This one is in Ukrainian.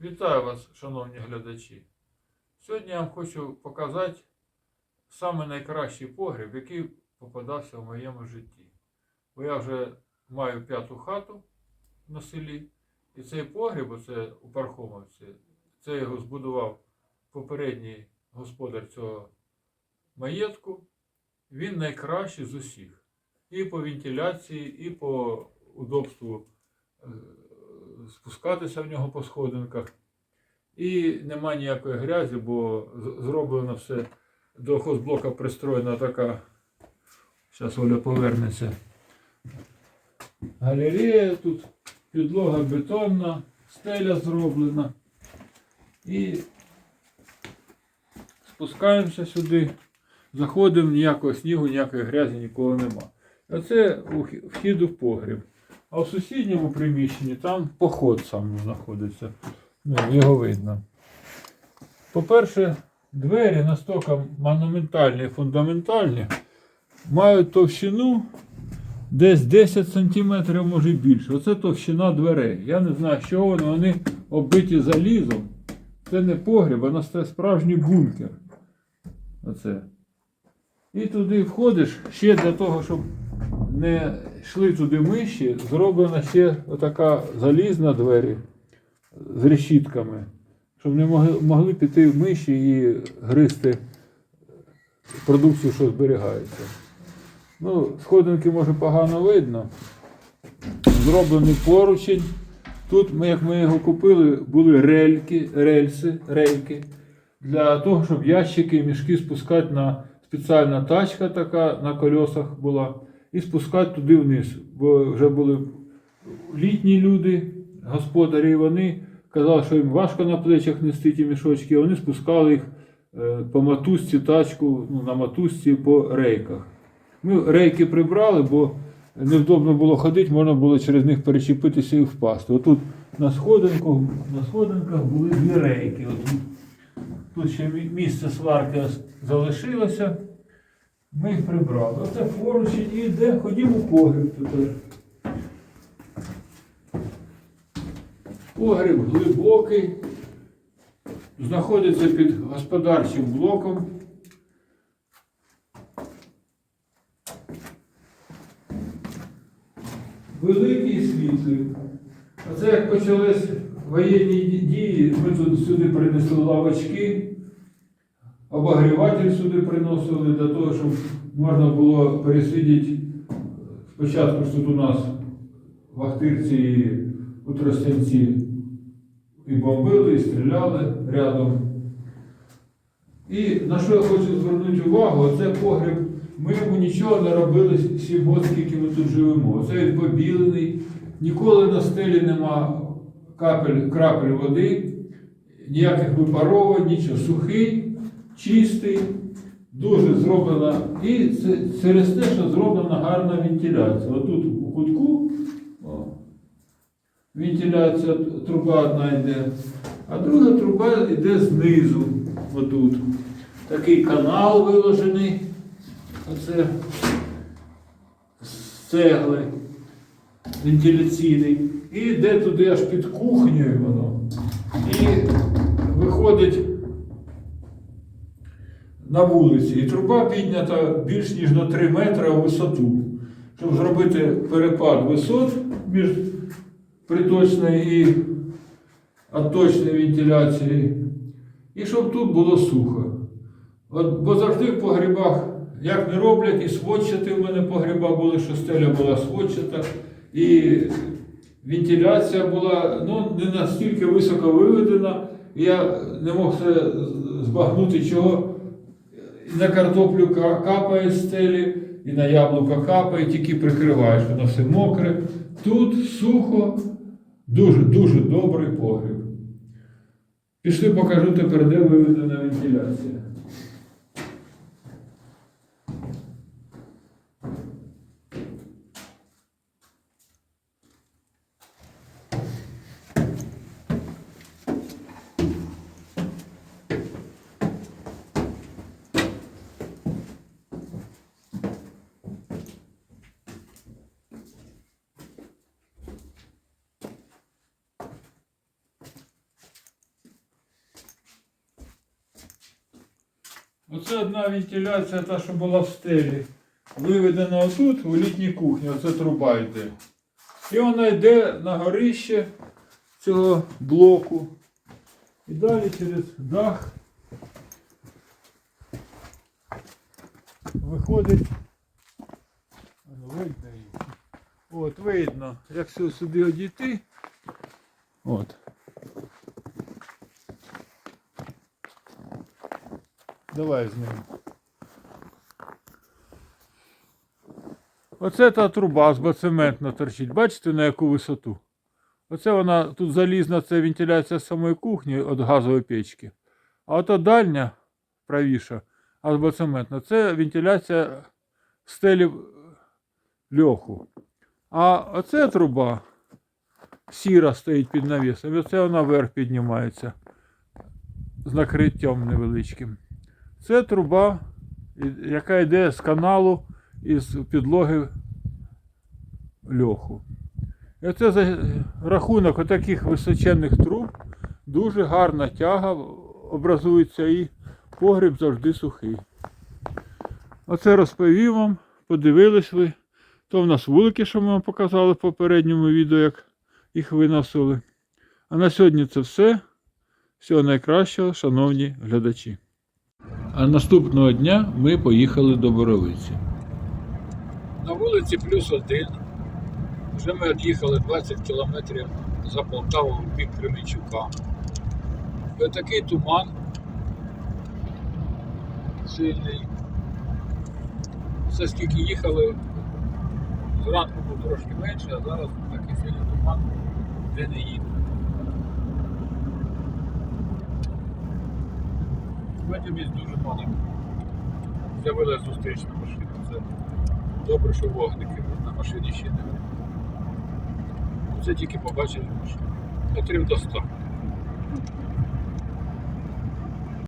Вітаю вас, шановні глядачі. Сьогодні я вам хочу показати саме найкращий погріб, який попадався в моєму житті. Бо я вже маю п'яту хату на селі. І цей погріб, оце у Пархомовці, це його збудував попередній господар цього маєтку. Він найкращий з усіх. І по вентиляції, і по удобству е, спускатися в нього по сходинках. І нема ніякої грязі, бо зроблено все до хозблока пристроєна така. Зараз Оля повернеться. Галерея тут, підлога бетонна, стеля зроблена. І спускаємося сюди, заходимо, ніякого снігу, ніякої грязі ніколи нема. А це ухі- вхід у погріб. А в сусідньому приміщенні там поход сам знаходиться. Ну, його видно. По-перше, двері настільки монументальні і фундаментальні, мають товщину десь 10 см, може більше. Оце товщина дверей. Я не знаю, що вони, вони оббиті залізом. Це не погріб, а це справжній бункер. Оце. І туди входиш ще для того, щоб не йшли туди миші, зроблена ще отака залізна двері з решітками, щоб не могли, піти миші і гризти продукцію, що зберігається. Ну, сходинки може погано видно. Зроблений поручень. Тут, ми, як ми його купили, були рельки, рельси, рейки для того, щоб ящики і мішки спускати на спеціальна тачка така на колесах була, і спускати туди вниз. Бо вже були літні люди, господарі, і вони казали, що їм важко на плечах нести ті мішочки, а вони спускали їх е, по матузці, тачку, ну, на матузці по рейках. Ми рейки прибрали, бо невдобно було ходити, можна було через них перечепитися і впасти. Отут на сходинках, на сходинках були дві рейки. Отут. Тут ще місце сварки залишилося. Ми їх прибрали. Оце поручень і йде, ходімо в погріб тепер. Погріб глибокий, знаходиться під господарчим блоком. Великий світлий. Оце як почались воєнні дії, ми тут сюди принесли лавочки, обогріватель сюди приносили для того, щоб можна було пересидіти. Спочатку ж тут у нас в Ахтирці і у Тростянці і бомбили, і стріляли рядом. І на що я хочу звернути увагу, це погріб. Ми йому нічого не робили сім років, скільки ми тут живемо. Це він побілений, ніколи на стелі нема капель, крапель води, ніяких випаровувань, нічого. Сухий, чистий, дуже зроблена. І це через те, що зроблена гарна вентиляція. Отут у кутку о, вентиляція, труба одна йде, а друга труба йде знизу. Отут. Такий канал виложений. Оце з цегли вентиляційний. І йде туди аж під кухнею воно. І виходить на вулиці. І труба піднята більш ніж на 3 метри у висоту. Щоб зробити перепад висот між приточною і отточною вентиляцією. І щоб тут було сухо. От, бо завжди в погрібах, як не роблять, і сводчати в мене погріба були, що стеля була сводчата, і вентиляція була ну, не настільки високо виведена, я не мог це збагнути, чого на картоплю капає з стелі, і на яблука капає, тільки прикриваєш, воно все мокре. Тут сухо, дуже-дуже добрий погріб. Пішли, покажу тепер, де виведена вентиляція. Оце одна вентиляція, та, що була в стелі. Виведена отут, у літній кухні, оце труба йде. І вона йде на горище цього блоку. І далі через дах виходить. Видно її. От, видно, як сю- сюди одійти. От. Давай знімемо. Оце та труба з бацементна торчить. Бачите на яку висоту? Оце вона тут залізна, це вентиляція самої кухні від газової печки. А ото дальня правіша, азбоцементна, це вентиляція стелі льоху. А оце труба сіра стоїть під навісом. І оце вона вверх піднімається з накриттям невеличким. Це труба, яка йде з каналу із підлоги льоху. І оце за рахунок отаких височенних труб дуже гарна тяга образується і погріб завжди сухий. Оце розповів вам, подивились ви. То в нас вулики, що ми вам показали в попередньому відео, як їх виносили. А на сьогодні це все. Всього найкращого, шановні глядачі. А наступного дня ми поїхали до Боровиці. На вулиці плюс один. Вже ми від'їхали 20 кілометрів за Полтаву в бік Кременчука. І отакий туман сильний. Все скільки їхали, зранку був трошки менше, а зараз такий сильний туман, де не їде. Місць дуже мало. З'явилася зустрічна машина. Це добре, що вогники на машині ще не. Це тільки побачили машину. Метрів до 100.